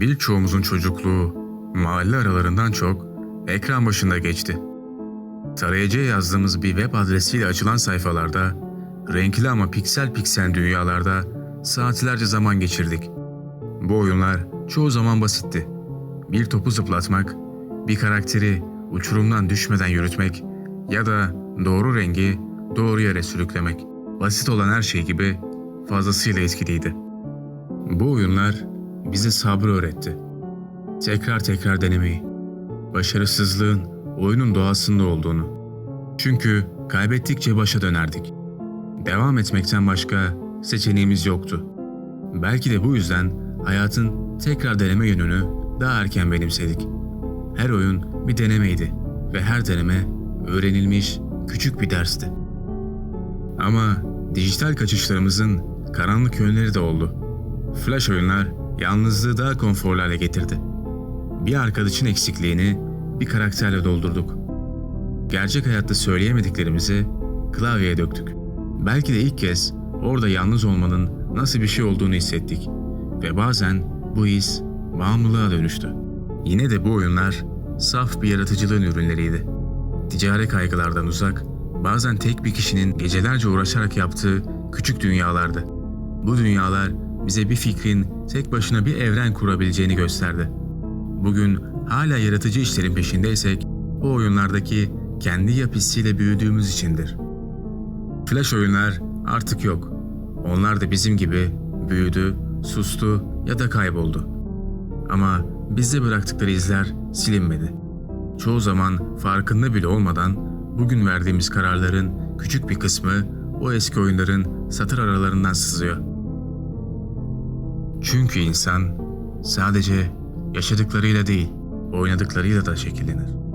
Birçoğumuzun çocukluğu mahalle aralarından çok ekran başında geçti. Tarayıcıya yazdığımız bir web adresiyle açılan sayfalarda, renkli ama piksel piksel dünyalarda saatlerce zaman geçirdik. Bu oyunlar çoğu zaman basitti. Bir topu zıplatmak, bir karakteri uçurumdan düşmeden yürütmek ya da doğru rengi doğru yere sürüklemek. Basit olan her şey gibi fazlasıyla etkiliydi. Bu oyunlar bize sabrı öğretti. Tekrar tekrar denemeyi. Başarısızlığın oyunun doğasında olduğunu. Çünkü kaybettikçe başa dönerdik. Devam etmekten başka seçeneğimiz yoktu. Belki de bu yüzden hayatın tekrar deneme yönünü daha erken benimsedik. Her oyun bir denemeydi ve her deneme öğrenilmiş küçük bir dersti. Ama dijital kaçışlarımızın karanlık yönleri de oldu. Flash oyunlar yalnızlığı daha konforlu hale getirdi. Bir arkadaşın eksikliğini bir karakterle doldurduk. Gerçek hayatta söyleyemediklerimizi klavyeye döktük. Belki de ilk kez orada yalnız olmanın nasıl bir şey olduğunu hissettik. Ve bazen bu his bağımlılığa dönüştü. Yine de bu oyunlar saf bir yaratıcılığın ürünleriydi. Ticari kaygılardan uzak, bazen tek bir kişinin gecelerce uğraşarak yaptığı küçük dünyalardı. Bu dünyalar bize bir fikrin tek başına bir evren kurabileceğini gösterdi. Bugün hala yaratıcı işlerin peşindeysek, bu oyunlardaki kendi yapısıyla büyüdüğümüz içindir. Flash oyunlar artık yok. Onlar da bizim gibi büyüdü, sustu ya da kayboldu. Ama bizde bıraktıkları izler silinmedi. Çoğu zaman farkında bile olmadan bugün verdiğimiz kararların küçük bir kısmı o eski oyunların satır aralarından sızıyor. Çünkü insan sadece yaşadıklarıyla değil, oynadıklarıyla da şekillenir.